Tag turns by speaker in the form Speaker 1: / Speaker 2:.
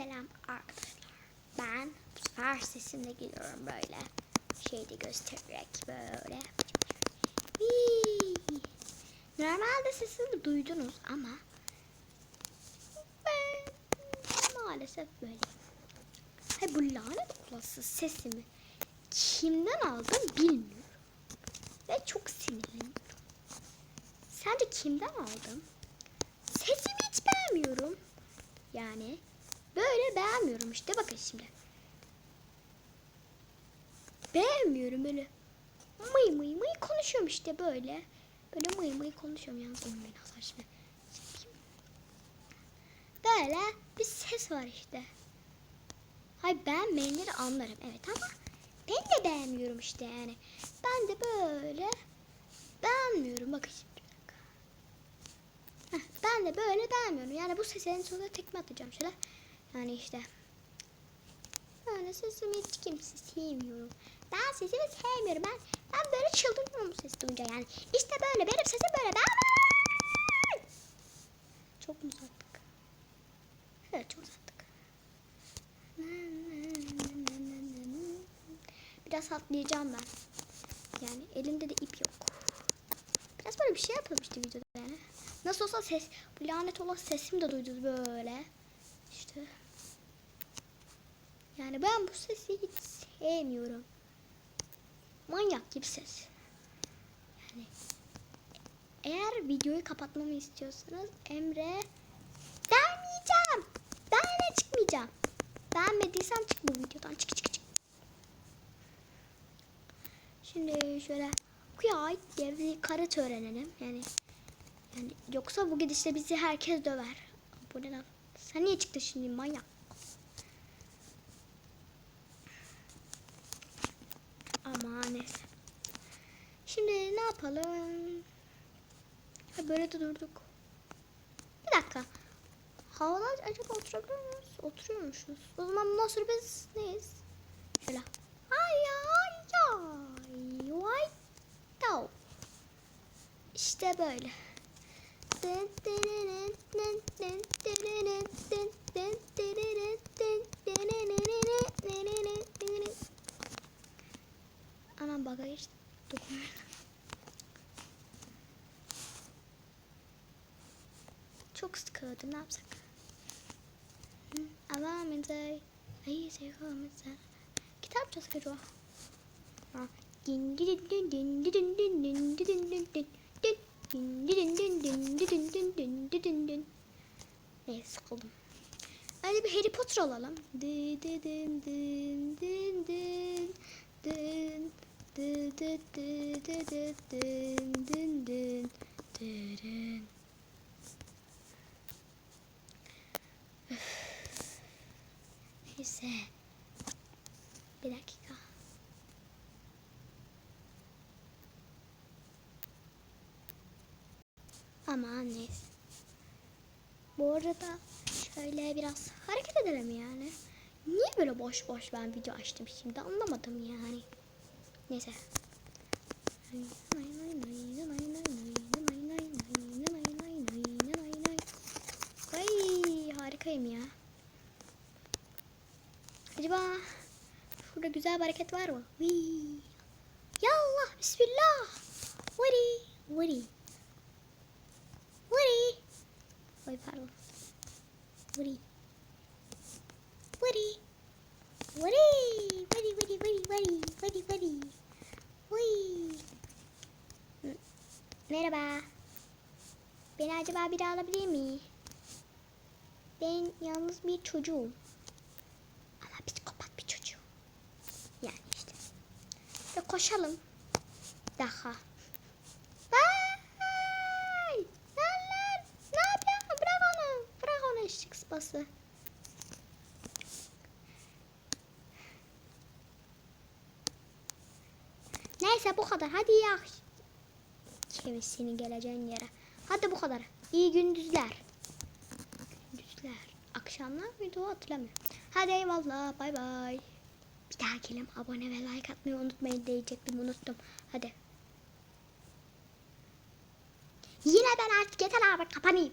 Speaker 1: Selam arkadaşlar. Ben bu sefer sesimle geliyorum böyle. Şeyde göstererek böyle. Hii. Normalde sesimi duydunuz ama ben maalesef böyle. Hay bu lanet olası sesimi kimden aldım bilmiyorum. Ve çok sinirliyim. Sence kimden aldım? Sesimi hiç beğenmiyorum. Yani beğenmiyorum işte bakın şimdi. Beğenmiyorum böyle. Mıy mıy mıy konuşuyorum işte böyle. Böyle mıy mıy konuşuyorum yalnız onu beni asar şimdi. Böyle bir ses var işte. Hay beğenmeyenleri anlarım evet ama ben de beğenmiyorum işte yani. Ben de böyle beğenmiyorum bakın şimdi. Heh, ben de böyle beğenmiyorum. Yani bu sesin sonuna tekme atacağım şöyle. Yani işte. Böyle sesimi hiç kimse sevmiyorum. Ben sesimi sevmiyorum. Ben ben böyle çıldırıyorum bu sesi duyunca yani. İşte böyle benim sesim böyle. Ben çok mu uzattık? Evet çok uzattık. Biraz atlayacağım ben. Yani elimde de ip yok. Biraz böyle bir şey yapalım videoda yani. Nasıl olsa ses, bu lanet olan sesim de duydunuz böyle. İşte. Yani ben bu sesi hiç sevmiyorum. Manyak gibi ses. Yani eğer videoyu kapatmamı istiyorsanız Emre vermeyeceğim. Ben de çıkmayacağım. Beğenmediysen çık bu videodan. Çık çık çık. Şimdi şöyle okuya ait diye bir karat öğrenelim. Yani yani yoksa bu gidişle bizi herkes döver. Bu ne lan? Sen niye çıktın şimdi manyak? Ama neyse. Şimdi ne yapalım? Ha, böyle de durduk. Bir dakika. Havalar acaba oturabiliyor muyuz? Oturuyormuşuz. O zaman bundan sonra biz neyiz? Şöyle. Ay ay ay. Vay. İşte böyle. Anam bagaj dokunuyor. Çok sıkıldı ne yapsak? Hı, Avamıza ayı sevamıza Kitap yapacağız acaba? Ha. Din din din din din din din din din din din din. Din din din din din din din din din din din. Neyse sıkıldım. Hadi bir Harry Potter alalım. Di di din din din din din di di di di di din din din din. Neyse. Bir dakika. Aman neyse. Bu arada şöyle biraz hareket edelim yani. Niye böyle boş boş ben video açtım şimdi anlamadım yani. Neyse. Ay harikayım ya. Acaba şurada güzel bir hareket var mı? Vii. Ya bismillah. Vuri. Vuri. Ay pardon. Vuri. Vuri. Vuri. Vuri vuri vuri vuri vuri vuri. Vuri. Merhaba. Beni acaba biri alabilir mi? Ben yalnız bir çocuğum. Ama psikopat bir çocuğum. Yani işte. Ve koşalım. Daha. Vay! Lan lan! Ne yapıyorsun? Bırak onu. Bırak sıpası. Neyse bu kadar. Hadi ya. Kemiz senin geleceğin yere. Hadi bu kadar. İyi gündüzler. Gündüzler. Akşamlar mıydı hatırlamıyorum. Hadi eyvallah. Bay bay. Bir daha gelin abone ve like atmayı unutmayın diyecektim unuttum. Hadi. Yine ben artık yeter abi kapanayım.